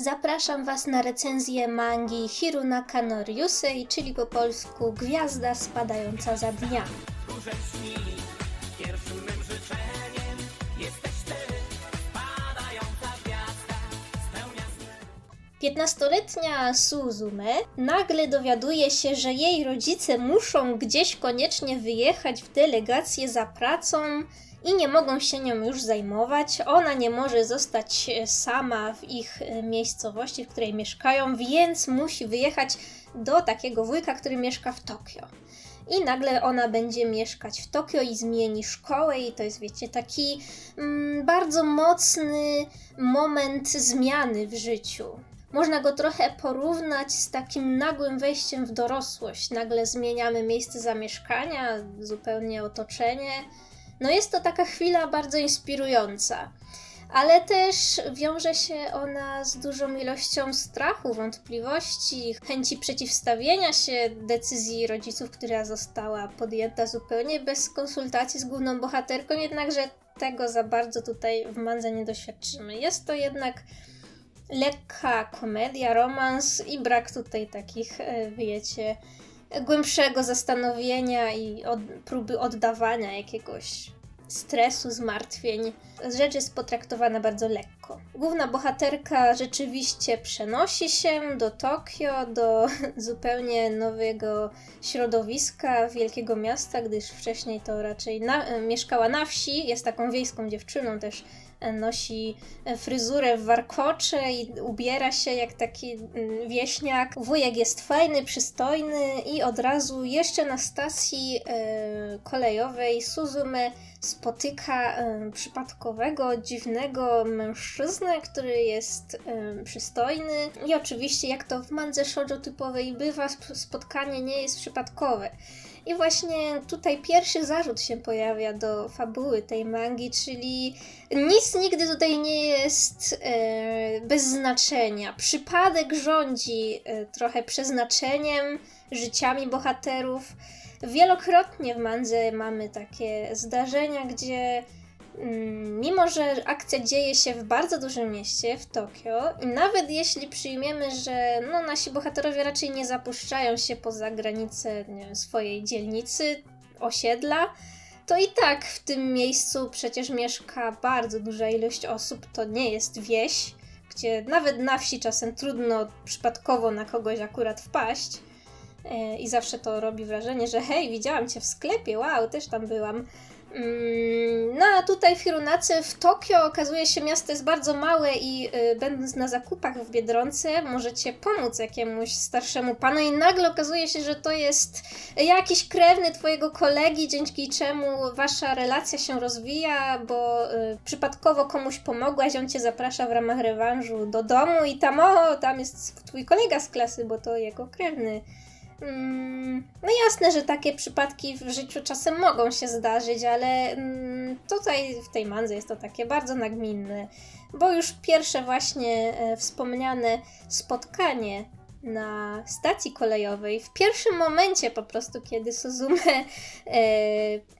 Zapraszam Was na recenzję mangi Hirunaka no Ryusei, czyli po polsku Gwiazda spadająca za dniami. Piętnastoletnia Suzume nagle dowiaduje się, że jej rodzice muszą gdzieś koniecznie wyjechać w delegację za pracą i nie mogą się nią już zajmować. Ona nie może zostać e, sama w ich e, miejscowości, w której mieszkają, więc musi wyjechać do takiego wujka, który mieszka w Tokio. I nagle ona będzie mieszkać w Tokio i zmieni szkołę, i to jest, wiecie, taki mm, bardzo mocny moment zmiany w życiu. Można go trochę porównać z takim nagłym wejściem w dorosłość. Nagle zmieniamy miejsce zamieszkania, zupełnie otoczenie. No jest to taka chwila bardzo inspirująca, ale też wiąże się ona z dużą ilością strachu, wątpliwości, chęci przeciwstawienia się decyzji rodziców, która została podjęta zupełnie bez konsultacji z główną bohaterką, jednakże tego za bardzo tutaj w mandze nie doświadczymy. Jest to jednak lekka komedia, romans i brak tutaj takich, e, wiecie, głębszego zastanowienia i od, próby oddawania jakiegoś stresu, zmartwień. Rzecz jest potraktowana bardzo lekko. Główna bohaterka rzeczywiście przenosi się do Tokio, do zupełnie nowego środowiska, wielkiego miasta, gdyż wcześniej to raczej na, mieszkała na wsi, jest taką wiejską dziewczyną też nosi fryzurę w warkocze i ubiera się jak taki mm, wieśniak. Wujek jest fajny, przystojny i od razu jeszcze na stacji e, kolejowej Suzume spotyka e, przypadkowego, dziwnego mężczyznę, który jest e, przystojny i oczywiście jak to w mandze shoujo typowej bywa, sp- spotkanie nie jest przypadkowe. I właśnie tutaj pierwszy zarzut się pojawia do fabuły tej mangi, czyli nic nigdy tutaj nie jest e, bez znaczenia. Przypadek rządzi e, trochę przeznaczeniem, życiami bohaterów. Wielokrotnie w mandze mamy takie zdarzenia, gdzie mimo, że akcja dzieje się w bardzo dużym mieście, w Tokio, i nawet jeśli przyjmiemy, że no, nasi bohaterowie raczej nie zapuszczają się poza granice wiem, swojej dzielnicy, osiedla, to i tak w tym miejscu przecież mieszka bardzo duża ilość osób. To nie jest wieś, gdzie nawet na wsi czasem trudno przypadkowo na kogoś akurat wpaść. E, I zawsze to robi wrażenie, że hej, widziałam cię w sklepie, wow, też tam byłam. Mm, No a tutaj w Hirunace w Tokio okazuje się miasto jest bardzo małe i y, będąc na zakupach w Biedronce możecie pomóc jakiemuś starszemu panu i nagle okazuje się, że to jest jakiś krewny twojego kolegi, dzięki czemu wasza relacja się rozwija, bo y, przypadkowo komuś pomogłaś, on cię zaprasza w ramach rewanżu do domu i tam o, tam jest twój kolega z klasy, bo to jego krewny. Mm, No jasne, że takie przypadki w życiu czasem mogą się zdarzyć, ale mm, tutaj w tej mandze jest to takie bardzo nagminne, bo już pierwsze właśnie e, wspomniane spotkanie na stacji kolejowej, w pierwszym momencie po prostu, kiedy Suzume e,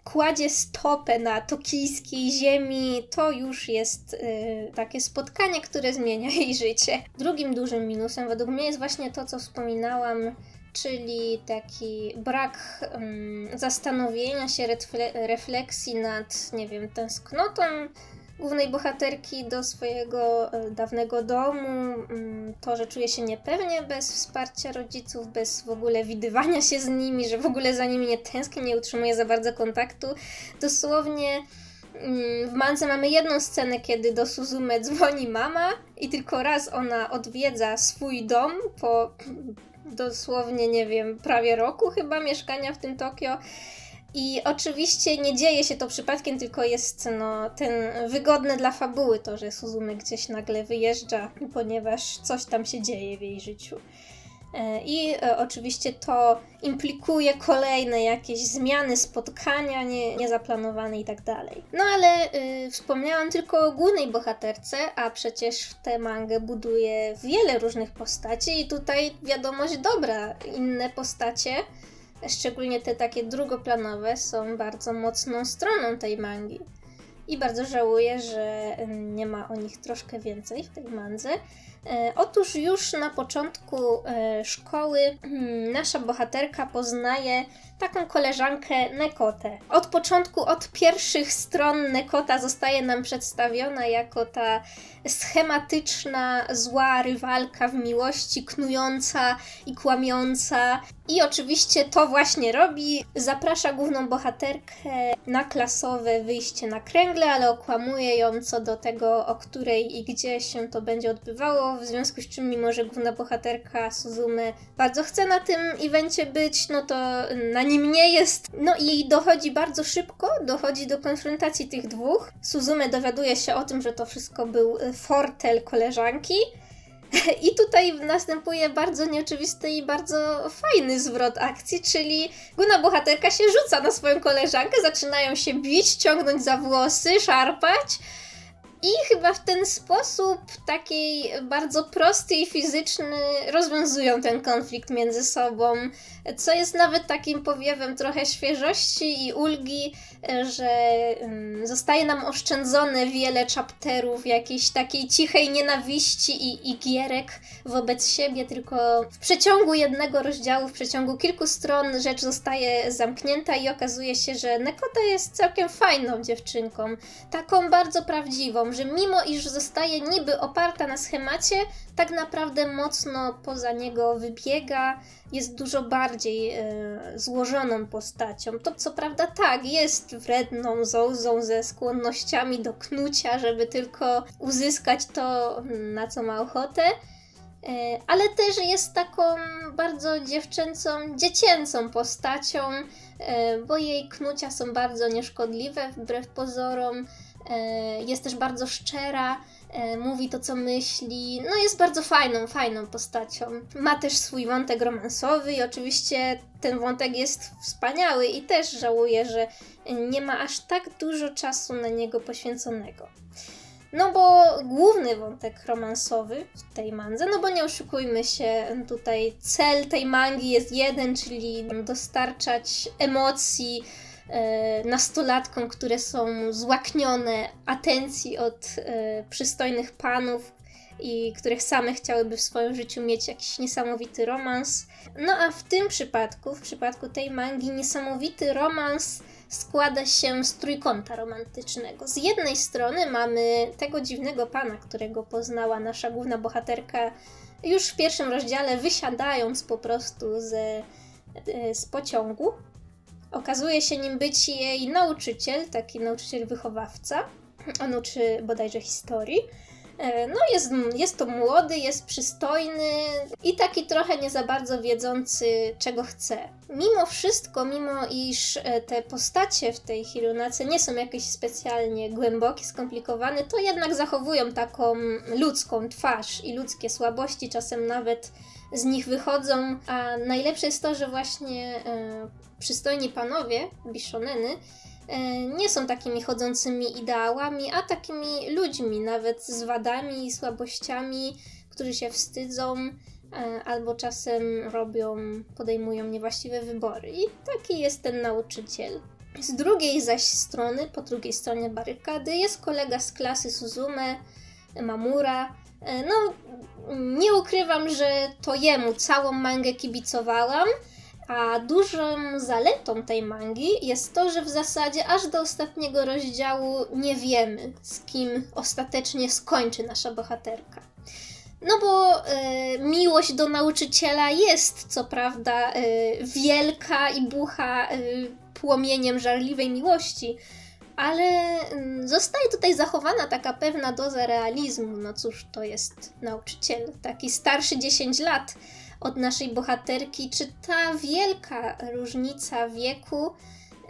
kładzie stopę na tokijskiej ziemi, to już jest e, takie spotkanie, które zmienia jej życie. Drugim dużym minusem według mnie jest właśnie to, co wspominałam, czyli taki brak um, zastanowienia się, refleksji nad, nie wiem, tęsknotą głównej bohaterki do swojego e, dawnego domu, mm, to, że czuje się niepewnie bez wsparcia rodziców, bez w ogóle widywania się z nimi, że w ogóle za nimi nie tęskni, nie utrzymuje za bardzo kontaktu. Dosłownie w Mance mamy jedną scenę, kiedy do Suzume dzwoni mama i tylko raz ona odwiedza swój dom po dosłownie, nie wiem, prawie roku chyba mieszkania w tym Tokio. I oczywiście nie dzieje się to przypadkiem, tylko jest no, ten wygodne dla fabuły to, że Suzume gdzieś nagle wyjeżdża, ponieważ coś tam się dzieje w jej życiu. E, I e, oczywiście to implikuje kolejne jakieś zmiany, spotkania nie, niezaplanowane i tak dalej. No ale y, wspomniałam tylko o głównej bohaterce, a przecież tę mangę buduje wiele różnych postaci i tutaj wiadomość dobra, inne postacie, szczególnie te takie drugoplanowe, są bardzo mocną stroną tej mangi. I bardzo żałuję, że y, nie ma o nich troszkę więcej w tej mandze. E, otóż już na początku e, szkoły mm, nasza bohaterka poznaje taką koleżankę Nekotę. Od początku, od pierwszych stron Nekota zostaje nam przedstawiona jako ta schematyczna, zła rywalka w miłości, knująca i kłamiąca. I oczywiście to właśnie robi. Zaprasza główną bohaterkę na klasowe wyjście na kręgle, ale okłamuje ją co do tego, o której i gdzie się to będzie odbywało. W związku z czym, mimo że główna bohaterka Suzume bardzo chce na tym evencie być, no to na nim nie jest. No i dochodzi bardzo szybko, dochodzi do konfrontacji tych dwóch. Suzume dowiaduje się o tym, że to wszystko był fortel koleżanki. I tutaj następuje bardzo nieoczywisty i bardzo fajny zwrot akcji, czyli główna bohaterka się rzuca na swoją koleżankę, zaczynają się bić, ciągnąć za włosy, szarpać. I chyba w ten sposób, takiej bardzo prosty i fizyczny, rozwiązują ten konflikt między sobą, co jest nawet takim powiewem trochę świeżości i ulgi, że zostaje nam oszczędzone wiele chapterów jakiejś takiej cichej nienawiści i, i gierek wobec siebie, tylko w przeciągu jednego rozdziału, w przeciągu kilku stron rzecz zostaje zamknięta i okazuje się, że Nekota jest całkiem fajną dziewczynką, taką bardzo prawdziwą, że mimo iż zostaje niby oparta na schemacie, tak naprawdę mocno poza niego wybiega, jest dużo bardziej e, złożoną postacią. To co prawda tak, jest wredną zołzą ze skłonnościami do knucia, żeby tylko uzyskać to, na co ma ochotę, e, ale też jest taką bardzo dziewczęcą, dziecięcą postacią, e, bo jej knucia są bardzo nieszkodliwe wbrew pozorom. E, jest też bardzo szczera, e, mówi to, co myśli. No, jest bardzo fajną, fajną postacią. Ma też swój wątek romansowy i oczywiście ten wątek jest wspaniały i też żałuję, że nie ma aż tak dużo czasu na niego poświęconego. No bo główny wątek romansowy w tej mandze, no bo nie oszukujmy się, tutaj cel tej mangi jest jeden, czyli dostarczać emocji, nastolatkom, które są złaknione atencji od e, przystojnych panów i których same chciałyby w swoim życiu mieć jakiś niesamowity romans. No a w tym przypadku, w przypadku tej mangi, niesamowity romans składa się z trójkąta romantycznego. Z jednej strony mamy tego dziwnego pana, którego poznała nasza główna bohaterka już w pierwszym rozdziale, wysiadając po prostu ze, e, z pociągu. Okazuje się nim być jej nauczyciel, taki nauczyciel wychowawca. On uczy bodajże historii. E, no, jest, jest to młody, jest przystojny i taki trochę nie za bardzo wiedzący, czego chce. Mimo wszystko, mimo iż e, te postacie w tej Hirunace nie są jakieś specjalnie głębokie, skomplikowane, to jednak zachowują taką ludzką twarz i ludzkie słabości, czasem nawet z nich wychodzą. A najlepsze jest to, że właśnie e, przystojni panowie, biszoneny, E, nie są takimi chodzącymi ideałami, a takimi ludźmi, nawet z wadami i słabościami, którzy się wstydzą e, albo czasem robią, podejmują niewłaściwe wybory. I taki jest ten nauczyciel. Z drugiej zaś strony, po drugiej stronie barykady, jest kolega z klasy Suzume, Mamura. E, no, nie ukrywam, że to jemu całą mangę kibicowałam, a dużą zaletą tej mangi jest to, że w zasadzie aż do ostatniego rozdziału nie wiemy, z kim ostatecznie skończy nasza bohaterka. No bo y, miłość do nauczyciela jest, co prawda, y, wielka i bucha y, płomieniem żarliwej miłości, ale y, zostaje tutaj zachowana taka pewna doza realizmu. No cóż, to jest nauczyciel, taki starszy 10 lat od naszej bohaterki, czy ta wielka różnica wieku,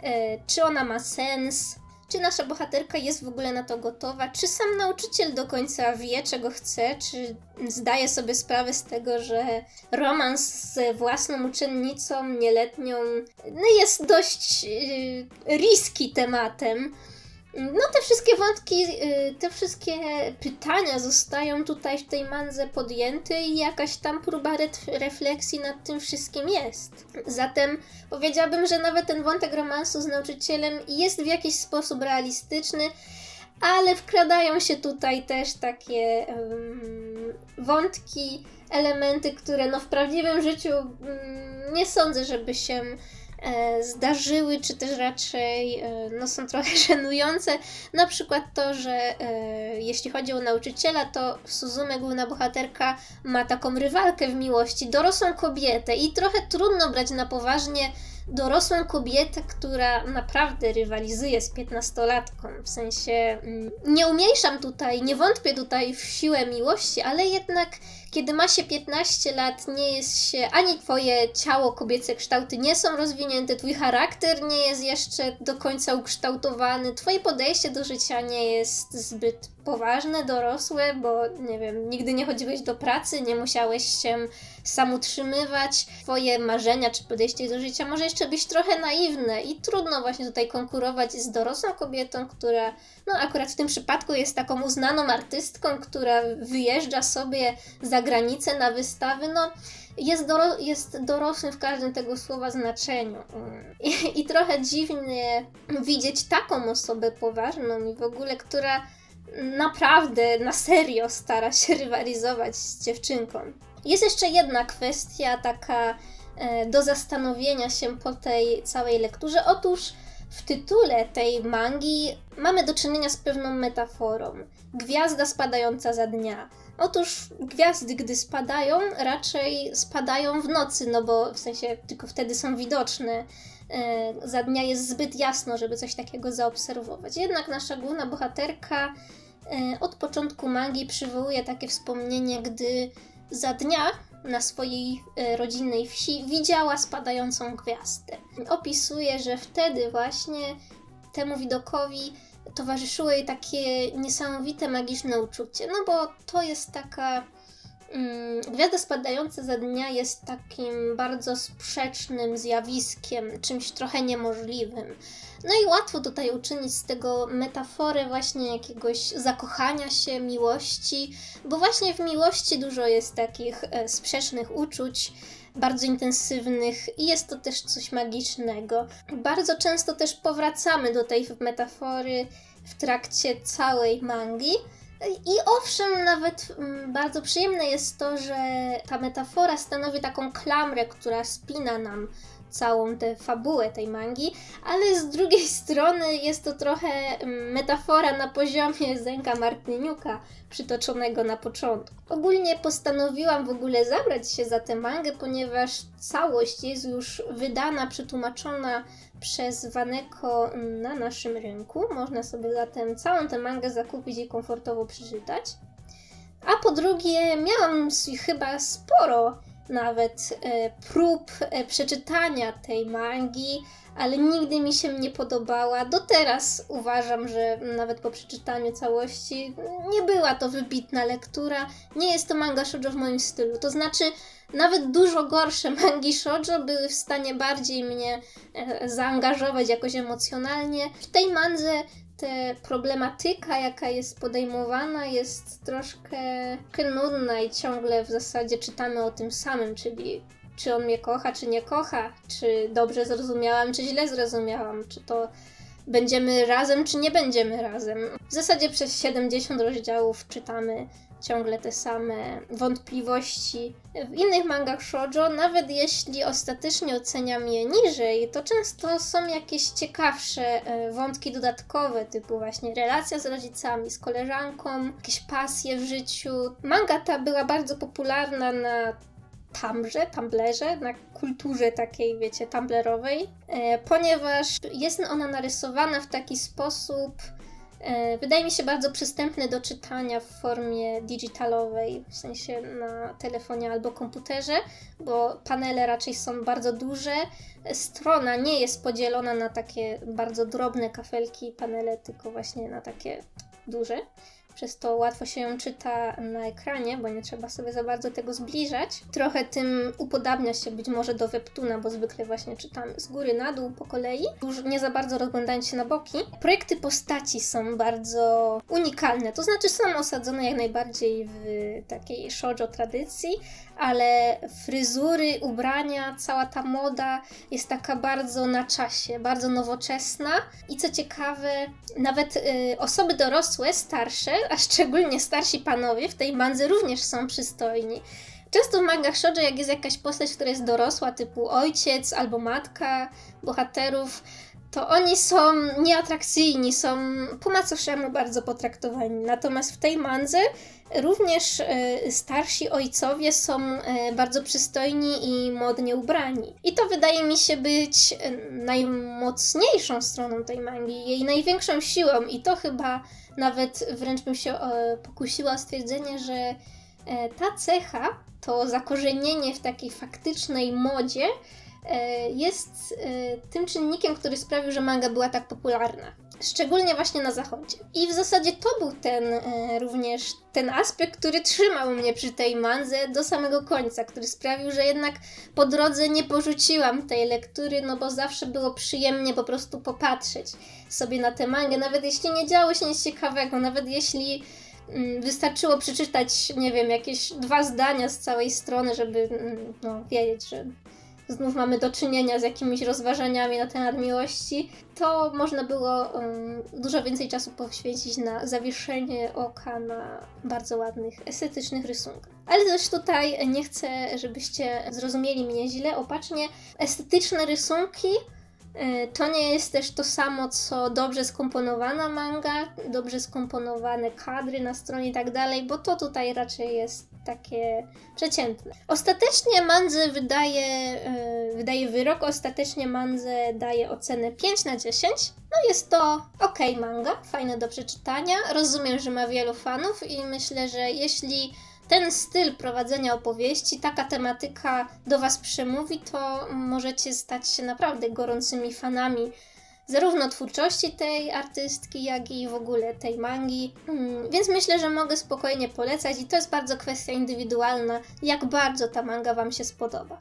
e, czy ona ma sens, czy nasza bohaterka jest w ogóle na to gotowa, czy sam nauczyciel do końca wie, czego chce, czy zdaje sobie sprawę z tego, że romans z własną uczennicą nieletnią no jest dość yy, riski tematem. No te wszystkie wątki, y, te wszystkie pytania zostają tutaj w tej mandze podjęte i jakaś tam próba refleksji nad tym wszystkim jest. Zatem powiedziałabym, że nawet ten wątek romansu z nauczycielem jest w jakiś sposób realistyczny, ale wkradają się tutaj też takie um, wątki, elementy, które no w prawdziwym życiu mm, nie sądzę, żeby się zdarzyły, czy też raczej e, no, są trochę żenujące. Na przykład to, że e, jeśli chodzi o nauczyciela, to Suzume, główna bohaterka, ma taką rywalkę w miłości, dorosłą kobietę i trochę trudno brać na poważnie dorosłą kobietę, która naprawdę rywalizuje z piętnastolatką. W sensie mm, nie umniejszam tutaj, nie wątpię tutaj w siłę miłości, ale jednak kiedy ma się 15 lat, nie jest się ani twoje ciało, kobiece kształty nie są rozwinięte, twój charakter nie jest jeszcze do końca ukształtowany, twoje podejście do życia nie jest zbyt poważne, dorosłe, bo nie wiem, nigdy nie chodziłeś do pracy, nie musiałeś się sam utrzymywać, twoje marzenia czy podejście do życia może jeszcze być trochę naiwne i trudno właśnie tutaj konkurować z dorosłą kobietą, która no akurat w tym przypadku jest taką uznaną artystką, która wyjeżdża sobie za granicę na wystawy, no jest, doro jest dorosłym w każdym tego słowa znaczeniu. I, I trochę dziwnie widzieć taką osobę poważną i w ogóle, która naprawdę na serio stara się rywalizować z dziewczynką. Jest jeszcze jedna kwestia taka e, do zastanowienia się po tej całej lekturze. Otóż w tytule tej mangi mamy do czynienia z pewną metaforą. Gwiazda spadająca za dnia. Otóż gwiazdy, gdy spadają, raczej spadają w nocy, no bo w sensie tylko wtedy są widoczne. E, za dnia jest zbyt jasno, żeby coś takiego zaobserwować. Jednak nasza główna bohaterka e, od początku mangi przywołuje takie wspomnienie, gdy za dnia na swojej e, rodzinnej wsi widziała spadającą gwiazdę. Opisuje, że wtedy właśnie temu widokowi towarzyszyło jej takie niesamowite magiczne uczucie, no bo to jest taka. Mm, gwiazda spadająca za dnia jest takim bardzo sprzecznym zjawiskiem, czymś trochę niemożliwym. No i łatwo tutaj uczynić z tego metaforę właśnie jakiegoś zakochania się, miłości, bo właśnie w miłości dużo jest takich e, sprzecznych uczuć, bardzo intensywnych i jest to też coś magicznego. Bardzo często też powracamy do tej metafory w trakcie całej mangi. I owszem, nawet mm, bardzo przyjemne jest to, że ta metafora stanowi taką klamrę, która spina nam całą tę fabułę tej mangi, ale z drugiej strony jest to trochę mm, metafora na poziomie Zenka Martyniuka przytoczonego na początku. Ogólnie postanowiłam w ogóle zabrać się za tę mangę, ponieważ całość jest już wydana, przetłumaczona przez Waneko na naszym rynku. Można sobie zatem całą tę mangę zakupić i komfortowo przeczytać. A po drugie, miałam chyba sporo nawet e, prób e, przeczytania tej mangi, ale nigdy mi się nie podobała. Do teraz uważam, że nawet po przeczytaniu całości nie była to wybitna lektura. Nie jest to manga shoujo w moim stylu. To znaczy, nawet dużo gorsze mangi shoujo były w stanie bardziej mnie e, zaangażować jakoś emocjonalnie. W tej mandze te problematyka, jaka jest podejmowana, jest troszkę, nudna i ciągle w zasadzie czytamy o tym samym, czyli czy on mnie kocha, czy nie kocha, czy dobrze zrozumiałam, czy źle zrozumiałam, czy to będziemy razem, czy nie będziemy razem. W zasadzie przez 70 rozdziałów czytamy ciągle te same wątpliwości. W innych mangach shoujo, nawet jeśli ostatecznie oceniam je niżej, to często są jakieś ciekawsze e, wątki dodatkowe, typu właśnie relacja z rodzicami, z koleżanką, jakieś pasje w życiu. Manga ta była bardzo popularna na Tumblrze, Tumblerze, na kulturze takiej, wiecie, tumblerowej, e, ponieważ jest ona narysowana w taki sposób, wydaje mi się bardzo przystępny do czytania w formie digitalowej, w sensie na telefonie albo komputerze, bo panele raczej są bardzo duże. Strona nie jest podzielona na takie bardzo drobne kafelki, panele, tylko właśnie na takie duże przez to łatwo się ją czyta na ekranie, bo nie trzeba sobie za bardzo tego zbliżać. Trochę tym upodabnia się być może do webtuna, bo zwykle właśnie czytamy z góry na dół po kolei, już nie za bardzo rozglądając się na boki. Projekty postaci są bardzo unikalne, to znaczy są osadzone jak najbardziej w takiej shoujo tradycji, ale fryzury, ubrania, cała ta moda jest taka bardzo na czasie, bardzo nowoczesna i co ciekawe, nawet y, osoby dorosłe, starsze a szczególnie starsi panowie w tej mandze również są przystojni. Często w mangach shoujo, jak jest jakaś postać, która jest dorosła, typu ojciec albo matka bohaterów, to oni są nieatrakcyjni, są po macoszemu bardzo potraktowani. Natomiast w tej mandze również e, starsi ojcowie są e, bardzo przystojni i modnie ubrani. I to wydaje mi się być e, najmocniejszą stroną tej mangi, jej największą siłą i to chyba nawet wręcz bym się e, pokusiła o stwierdzenie, że e, ta cecha, to zakorzenienie w takiej faktycznej modzie, e, jest tym czynnikiem, który sprawił, że manga była tak popularna. Szczególnie właśnie na zachodzie. I w zasadzie to był ten e, również ten aspekt, który trzymał mnie przy tej mandze do samego końca, który sprawił, że jednak po drodze nie porzuciłam tej lektury, no bo zawsze było przyjemnie po prostu popatrzeć sobie na tę mangę, nawet jeśli nie działo się nic ciekawego, nawet jeśli mm, wystarczyło przeczytać, nie wiem, jakieś dwa zdania z całej strony, żeby mm, no, wiedzieć, że znów mamy do czynienia z jakimiś rozważaniami na temat miłości, to można było um, dużo więcej czasu poświęcić na zawieszenie oka na bardzo ładnych, estetycznych rysunkach. Ale też tutaj nie chcę, żebyście zrozumieli mnie źle, opacznie. Estetyczne rysunki e, to nie jest też to samo, co dobrze skomponowana manga, dobrze skomponowane kadry na stronie i tak dalej, bo to tutaj raczej jest takie przeciętne. Ostatecznie Mandze wydaje, e, wydaje wyrok, ostatecznie Mandze daje ocenę 5 na 10. No jest to ok manga, fajne do przeczytania. Rozumiem, że ma wielu fanów i myślę, że jeśli ten styl prowadzenia opowieści, taka tematyka do Was przemówi, to możecie stać się naprawdę gorącymi fanami zarówno twórczości tej artystki, jak i w ogóle tej mangi. Mm, więc myślę, że mogę spokojnie polecać i to jest bardzo kwestia indywidualna, jak bardzo ta manga Wam się spodoba.